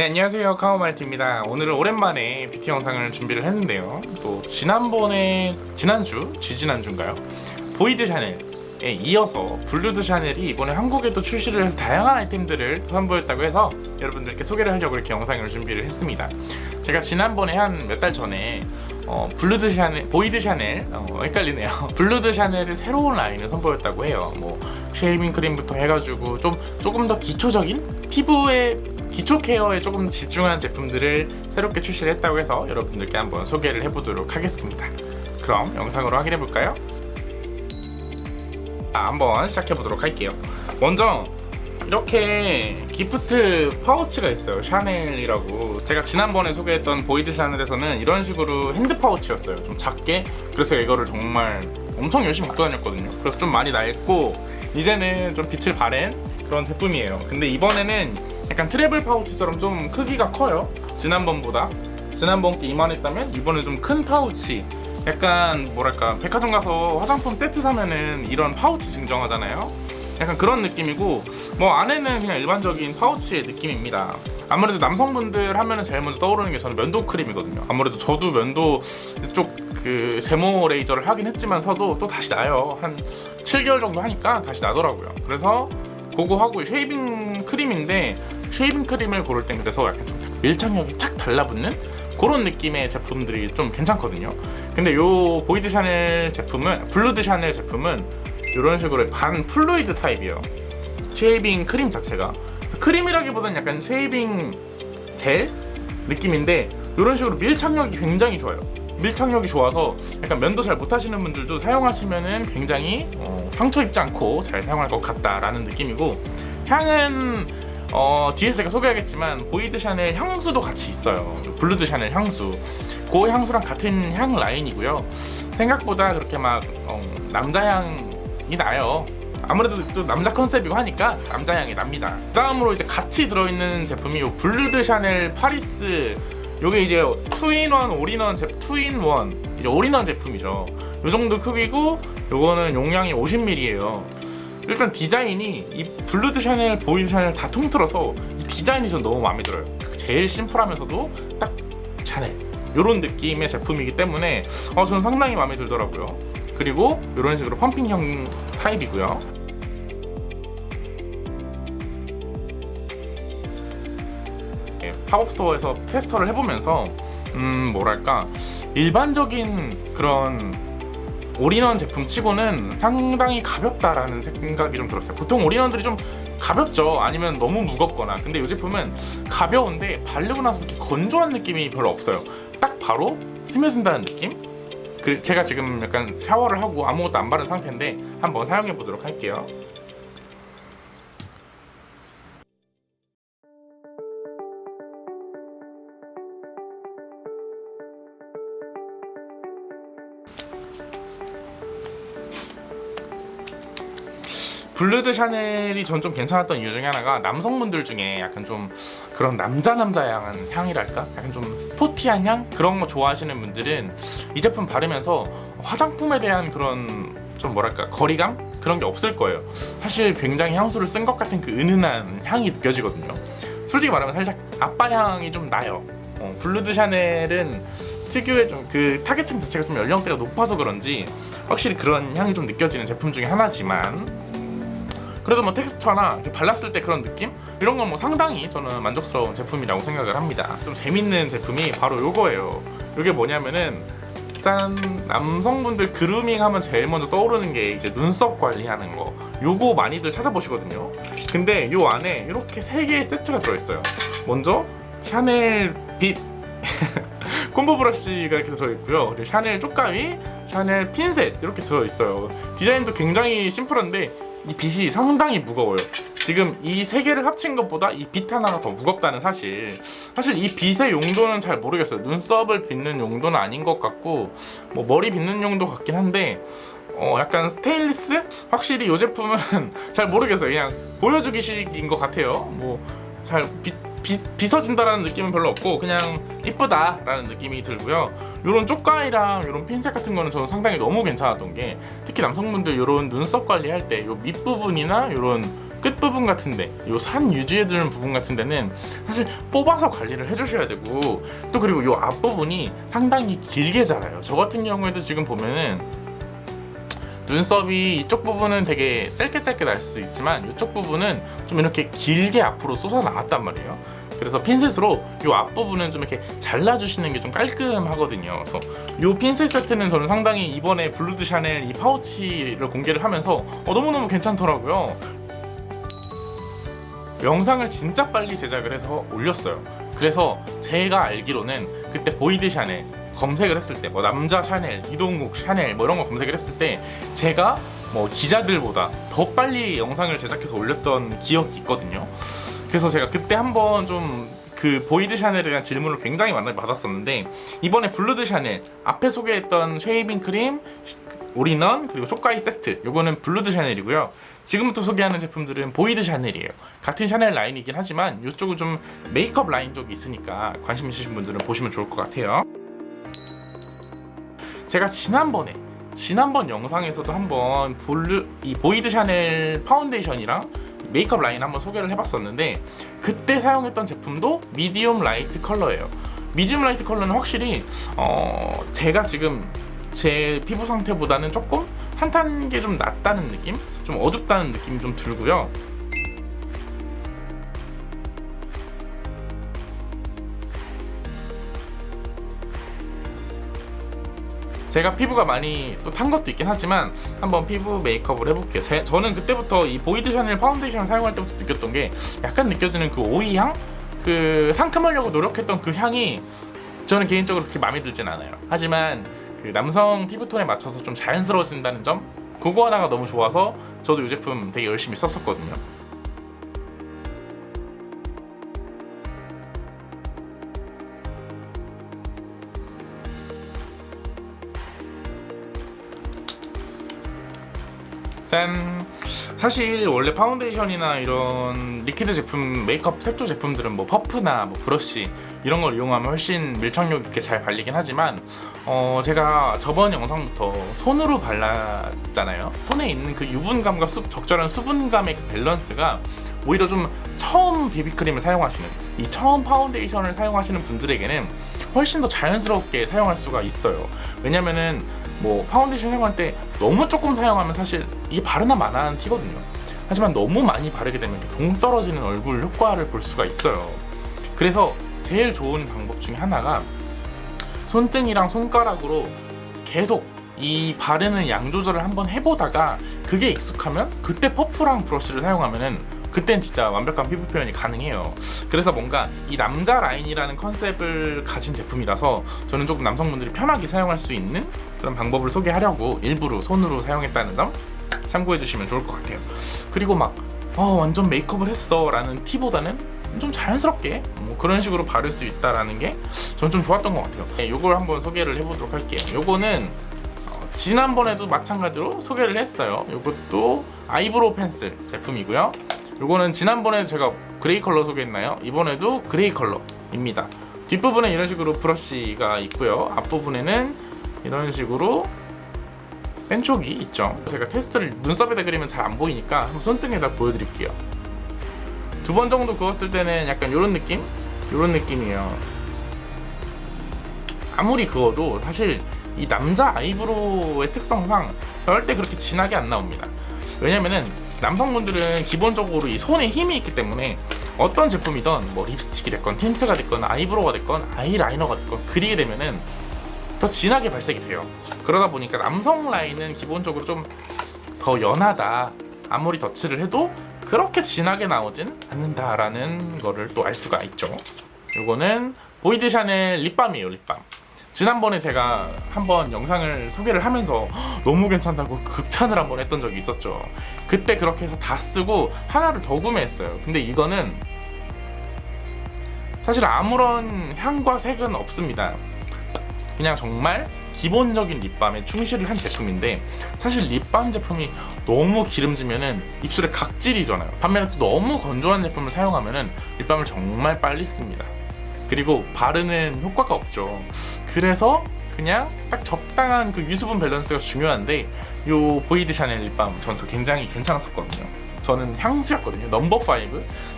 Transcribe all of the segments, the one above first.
네 안녕하세요. 카오말티입니다. 오늘은 오랜만에 뷰티 영상을 준비를 했는데요. 또 지난번에 지난주? 지지난주인가요? 보이드 샤넬에 이어서 블루드 샤넬이 이번에 한국에도 출시를 해서 다양한 아이템들을 선보였다고 해서 여러분들께 소개를 하려고 이렇게 영상을 준비를 했습니다. 제가 지난번에 한 몇 달 전에 어, 블루드 샤넬, 보이드 샤넬, 어, 헷갈리네요. 블루드 샤넬의 새로운 라인을 선보였다고 해요. 뭐 쉐이빙 크림부터 해가지고 좀 조금 더 기초적인 피부의 기초 케어에 조금 더 집중한 제품들을 새롭게 출시를 했다고 해서 여러분들께 한번 소개를 해보도록 하겠습니다. 그럼 영상으로 확인해 볼까요? 아, 한번 시작해 보도록 할게요. 먼저 이렇게 기프트 파우치가 있어요. 샤넬이라고. 제가 지난번에 소개했던 보이드 샤넬에서는 이런 식으로 핸드 파우치였어요. 좀 작게. 그래서 이거를 정말 엄청 열심히 갖고 다녔거든요. 그래서 좀 많이 낡고 이제는 좀 빛을 발한 그런 제품이에요. 근데 이번에는 약간 트래블 파우치처럼 좀 크기가 커요. 지난번보다. 지난번 게 이만했다면 이번에 좀 큰 파우치. 약간 뭐랄까 백화점 가서 화장품 세트 사면은 이런 파우치 증정하잖아요. 약간 그런 느낌이고 뭐 안에는 그냥 일반적인 파우치의 느낌입니다. 아무래도 남성분들 하면은 제일 먼저 떠오르는 게 저는 면도 크림이거든요. 아무래도 저도 면도 쪽 그 제모 레이저를 하긴 했지만서도 또 다시 나요. 한 7개월 정도 하니까 다시 나더라고요. 그래서 그거 하고 쉐이빙 크림인데 쉐이빙 크림을 고를 땐 그래서 약간 좀 밀착력이 탁 달라붙는 그런 느낌의 제품들이 좀 괜찮거든요. 근데 요 보이드 샤넬 제품은 블루드 샤넬 제품은 이런 식으로 반 플루이드 타입이에요. 쉐이빙 크림 자체가 크림이라기보다는 약간 쉐이빙 젤 느낌인데 이런 식으로 밀착력이 굉장히 좋아요. 밀착력이 좋아서 약간 면도 잘 못하시는 분들도 사용하시면은 굉장히 어, 상처 입지 않고 잘 사용할 것 같다라는 느낌이고 향은 어, 뒤에 제가 소개하겠지만 보이드 샤넬 향수도 같이 있어요. 블루드 샤넬 향수. 그 향수랑 같은 향 라인이고요. 생각보다 그렇게 막 어, 남자 향이 나요. 아무래도 또 남자 컨셉이고 하니까 남자 향이 납니다. 다음으로 이제 같이 들어있는 제품이 요 블루드 샤넬 파리스. 요게 이제 투인원 올인원 제 투인원 이제 올인원 제품이죠. 요 정도 크기고 요거는 용량이 50ml예요. 일단 디자인이 이 블루드 샤넬, 보이드 샤넬 다 통틀어서 이 디자인이 전 너무 마음에 들어요. 제일 심플하면서도 딱 샤넬 이런 느낌의 제품이기 때문에 어, 저는 상당히 마음에 들더라고요. 그리고 이런 식으로 펌핑형 타입이고요. 팝업 스토어에서 테스터를 해보면서 음 뭐랄까 일반적인 그런 올인원 제품 치고는 상당히 가볍다라는 생각이 좀 들었어요. 보통 올인원들이 좀 가볍죠. 아니면 너무 무겁거나. 근데 이 제품은 가벼운데 바르고 나서 이렇게 건조한 느낌이 별로 없어요. 딱 바로 스며든다는 느낌? 그 제가 지금 약간 샤워를 하고 아무것도 안 바른 상태인데 한번 사용해 보도록 할게요. 블루드 샤넬이 전 좀 괜찮았던 이유 중에 하나가 남성분들 중에 약간 좀 그런 남자 남자 향한 향이랄까? 약간 좀 스포티한 향 그런 거 좋아하시는 분들은 이 제품 바르면서 화장품에 대한 그런 좀 뭐랄까 거리감 그런 게 없을 거예요. 사실 굉장히 향수를 쓴 것 같은 그 은은한 향이 느껴지거든요. 솔직히 말하면 살짝 아빠 향이 좀 나요. 어, 블루드 샤넬은 특유의 좀 그 타겟층 자체가 좀 연령대가 높아서 그런지 확실히 그런 향이 좀 느껴지는 제품 중에 하나지만 그래도 뭐 텍스처나 이렇게 발랐을 때 그런 느낌 이런 건 뭐 상당히 저는 만족스러운 제품이라고 생각을 합니다. 좀 재밌는 제품이 바로 요거예요. 요게 뭐냐면은 짠 남성분들 그루밍 하면 제일 먼저 떠오르는 게 이제 눈썹 관리하는 거 요거 많이들 찾아보시거든요. 근데 요 안에 이렇게 세 개의 세트가 들어있어요. 먼저 샤넬 빛 콤보 브러쉬가 이렇게 들어있고요. 그리고 샤넬 쪽가위, 샤넬 핀셋 이렇게 들어있어요. 디자인도 굉장히 심플한데 이 빛이 상당히 무거워요. 지금 이 세 개를 합친 것보다 이 빛 하나가 더 무겁다는 사실. 사실 이 빛의 용도는 잘 모르겠어요. 눈썹을 빗는 용도는 아닌 것 같고, 뭐 머리 빗는 용도 같긴 한데, 어 약간 스테인리스? 확실히 이 제품은 잘 모르겠어요. 그냥 보여주기식인 것 같아요. 뭐잘 빗어진다라는 느낌은 별로 없고 그냥 이쁘다라는 느낌이 들고요. 이런 쪽가이랑 이런 핀셋 같은 거는 저는 상당히 너무 괜찮았던 게 특히 남성분들 이런 눈썹 관리할 때 이 밑부분이나 이런 끝부분 같은데 요산 유지해주는 부분 같은 데는 사실 뽑아서 관리를 해주셔야 되고 또 그리고 요 앞부분이 상당히 길게 자라요 저 같은 경우에도 지금 보면은 눈썹이 이쪽 부분은 되게 짧게 짧게 날 수도 있지만 이쪽 부분은 좀 이렇게 길게 앞으로 솟아 나왔단 말이에요. 그래서 핀셋으로 이 앞부분은 좀 이렇게 잘라주시는 게 좀 깔끔하거든요. 그래서 이 핀셋 세트는 저는 상당히 이번에 블루드 샤넬 이 파우치를 공개를 하면서 어, 너무너무 괜찮더라고요. 영상을 진짜 빨리 제작을 해서 올렸어요. 그래서 제가 알기로는 그때 보이드 샤넬 검색을 했을 때 뭐 남자 샤넬, 이동국 샤넬 뭐 이런 거 검색을 했을 때 제가 뭐 기자들보다 더 빨리 영상을 제작해서 올렸던 기억이 있거든요. 그래서 제가 그때 한번 좀 그 보이드 샤넬에 대한 질문을 굉장히 많이 받았었는데 이번에 블루드 샤넬 앞에 소개했던 쉐이빙 크림, 올인원 그리고 초카이 세트 요거는 블루드 샤넬이고요. 지금부터 소개하는 제품들은 보이드 샤넬이에요. 같은 샤넬 라인이긴 하지만 이쪽은 좀 메이크업 라인 쪽이 있으니까 관심 있으신 분들은 보시면 좋을 것 같아요. 제가 지난번에 지난번 영상에서도 한번 볼르 이 보이드 샤넬 파운데이션이랑 메이크업 라인 한번 소개를 해봤었는데 그때 사용했던 제품도 미디움 라이트 컬러예요. 미디움 라이트 컬러는 확실히 어 제가 지금 제 피부 상태보다는 조금 한 단계 좀 낫다는 느낌, 좀 어둡다는 느낌이 좀 들고요. 제가 피부가 많이 또 탄 것도 있긴 하지만 한번 피부 메이크업을 해볼게요. 제, 저는 그때부터 이 보이드 샤넬 파운데이션을 사용할 때부터 느꼈던 게 약간 느껴지는 그 오이 향? 그 상큼하려고 노력했던 그 향이 저는 개인적으로 그렇게 마음에 들진 않아요. 하지만 그 남성 피부톤에 맞춰서 좀 자연스러워진다는 점 그거 하나가 너무 좋아서 저도 이 제품 되게 열심히 썼었거든요. 짠. 사실 원래 파운데이션이나 이런 리퀴드 제품, 메이크업 색조 제품들은 뭐 퍼프나 뭐 브러쉬 이런 걸 이용하면 훨씬 밀착력 있게 잘 발리긴 하지만 어 제가 저번 영상부터 손으로 발랐잖아요. 손에 있는 그 유분감과 수, 적절한 수분감의 그 밸런스가 오히려 좀 처음 비비크림을 사용하시는 이 처음 파운데이션을 사용하시는 분들에게는 훨씬 더 자연스럽게 사용할 수가 있어요. 왜냐면은 뭐 파운데이션 사용할 때 너무 조금 사용하면 사실 이게 바르나 마나한 티거든요. 하지만 너무 많이 바르게 되면 이렇게 동 떨어지는 얼굴 효과를 볼 수가 있어요. 그래서 제일 좋은 방법 중에 하나가 손등이랑 손가락으로 계속 이 바르는 양 조절을 한번 해보다가 그게 익숙하면 그때 퍼프랑 브러쉬를 사용하면은 그땐 진짜 완벽한 피부 표현이 가능해요. 그래서 뭔가 이 남자 라인이라는 컨셉을 가진 제품이라서 저는 조금 남성분들이 편하게 사용할 수 있는 그런 방법을 소개하려고 일부러 손으로 사용했다는 점 참고해 주시면 좋을 것 같아요. 그리고 막 어, 완전 메이크업을 했어 라는 티보다는 좀 자연스럽게 뭐 그런 식으로 바를 수 있다라는 게 저는 좀 좋았던 것 같아요. 네, 요걸 한번 소개를 해보도록 할게요. 요거는 어, 지난번에도 마찬가지로 소개를 했어요. 요것도 아이브로우 펜슬 제품이고요. 요거는 지난번에 제가 그레이 컬러 소개했나요? 이번에도 그레이 컬러입니다. 뒷부분에 이런 식으로 브러쉬가 있고요. 앞부분에는 이런 식으로 뺀쪽이 있죠. 제가 테스트를 눈썹에다 그리면 잘 안 보이니까 한번 손등에다 보여드릴게요. 두 번 정도 그었을 때는 약간 이런 느낌? 이런 느낌이에요. 아무리 그어도 사실 이 남자 아이브로우의 특성상 절대 그렇게 진하게 안 나옵니다. 왜냐면은 남성분들은 기본적으로 이 손에 힘이 있기 때문에 어떤 제품이든 뭐 립스틱이 됐건 틴트가 됐건 아이브로우가 됐건 아이라이너가 됐건 그리게 되면은 더 진하게 발색이 돼요. 그러다 보니까 남성 라인은 기본적으로 좀 더 연하다. 아무리 덧칠을 해도 그렇게 진하게 나오진 않는다라는 거를 또 알 수가 있죠. 요거는 보이드 샤넬 립밤이에요, 립밤. 지난번에 제가 한번 영상을 소개를 하면서 "헉, 너무 괜찮다고 극찬을 한번 했던 적이 있었죠. 그때 그렇게 해서 다 쓰고 하나를 더 구매했어요. 근데 이거는 사실 아무런 향과 색은 없습니다. 그냥 정말 기본적인 립밤에 충실을 한 제품인데 사실 립밤 제품이 너무 기름지면은 입술에 각질이 일어나요. 반면에 또 너무 건조한 제품을 사용하면은 립밤을 정말 빨리 씁니다. 그리고 바르는 효과가 없죠. 그래서 그냥 딱 적당한 그 유수분 밸런스가 중요한데 요 보이드 샤넬 립밤 전또 굉장히 괜찮았었거든요. 저는 향수였거든요. 넘버 5.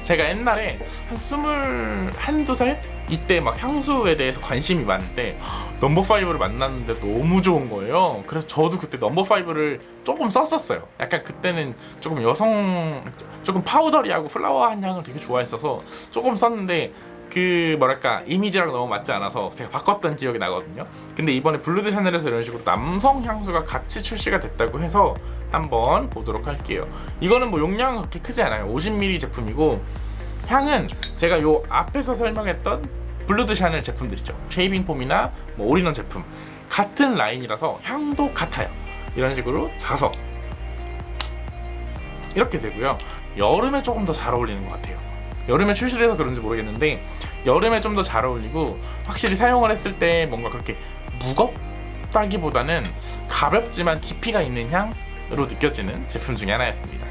제가 옛날에 한 스물 한두 살 이때 막 향수에 대해서 관심이 많은데 넘버 5를 만났는데 너무 좋은 거예요. 그래서 저도 그때 넘버 5를 조금 썼었어요. 약간 그때는 조금 여성 조금 파우더리하고 플라워한 향을 되게 좋아했어서 조금 썼는데 그 뭐랄까 이미지랑 너무 맞지 않아서 제가 바꿨던 기억이 나거든요. 근데 이번에 블루드 샤넬에서 이런 식으로 남성 향수가 같이 출시가 됐다고 해서 한번 보도록 할게요. 이거는 뭐 용량은 그렇게 크지 않아요. 50ml 제품이고 향은 제가 요 앞에서 설명했던 블루드 샤넬 제품들이죠. 쉐이빙 폼이나 뭐 올인원 제품 같은 라인이라서 향도 같아요. 이런 식으로 자석 이렇게 되고요. 여름에 조금 더 잘 어울리는 것 같아요. 여름에 출시를 해서 그런지 모르겠는데 여름에 좀 더 잘 어울리고 확실히 사용을 했을 때 뭔가 그렇게 무겁다기보다는 가볍지만 깊이가 있는 향으로 느껴지는 제품 중에 하나였습니다.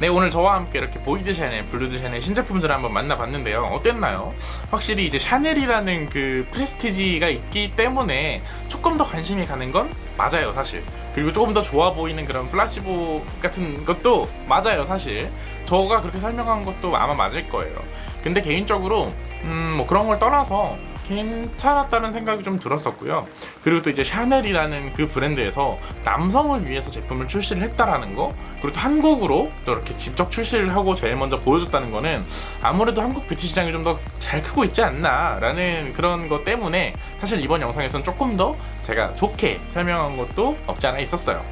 네 오늘 저와 함께 이렇게 보이드 샤넬, 블루드 샤넬 신제품들을 한번 만나봤는데요. 어땠나요? 확실히 이제 샤넬이라는 그 프레스티지가 있기 때문에 조금 더 관심이 가는 건 맞아요 사실. 그리고 조금 더 좋아 보이는 그런 플라시보 같은 것도 맞아요 사실. 저가 그렇게 설명한 것도 아마 맞을 거예요. 근데 개인적으로 음 뭐 그런 걸 떠나서 괜찮았다는 생각이 좀 들었었고요. 그리고 또 이제 샤넬이라는 그 브랜드에서 남성을 위해서 제품을 출시를 했다라는 거, 그리고 또 한국으로 또 이렇게 직접 출시를 하고 제일 먼저 보여줬다는 거는 아무래도 한국 뷰티 시장이 좀 더 잘 크고 있지 않나라는 그런 것 때문에 사실 이번 영상에서는 조금 더 제가 좋게 설명한 것도 없지 않아 있었어요.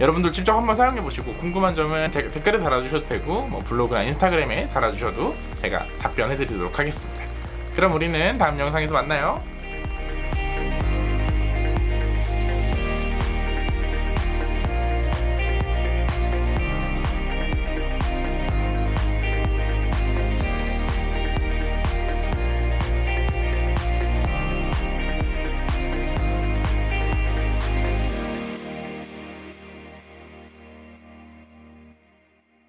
여러분들 직접 한번 사용해 보시고 궁금한 점은 데- 댓글에 달아주셔도 되고 뭐 블로그나 인스타그램에 달아주셔도 제가 답변해 드리도록 하겠습니다. 그럼 우리는 다음 영상에서 만나요.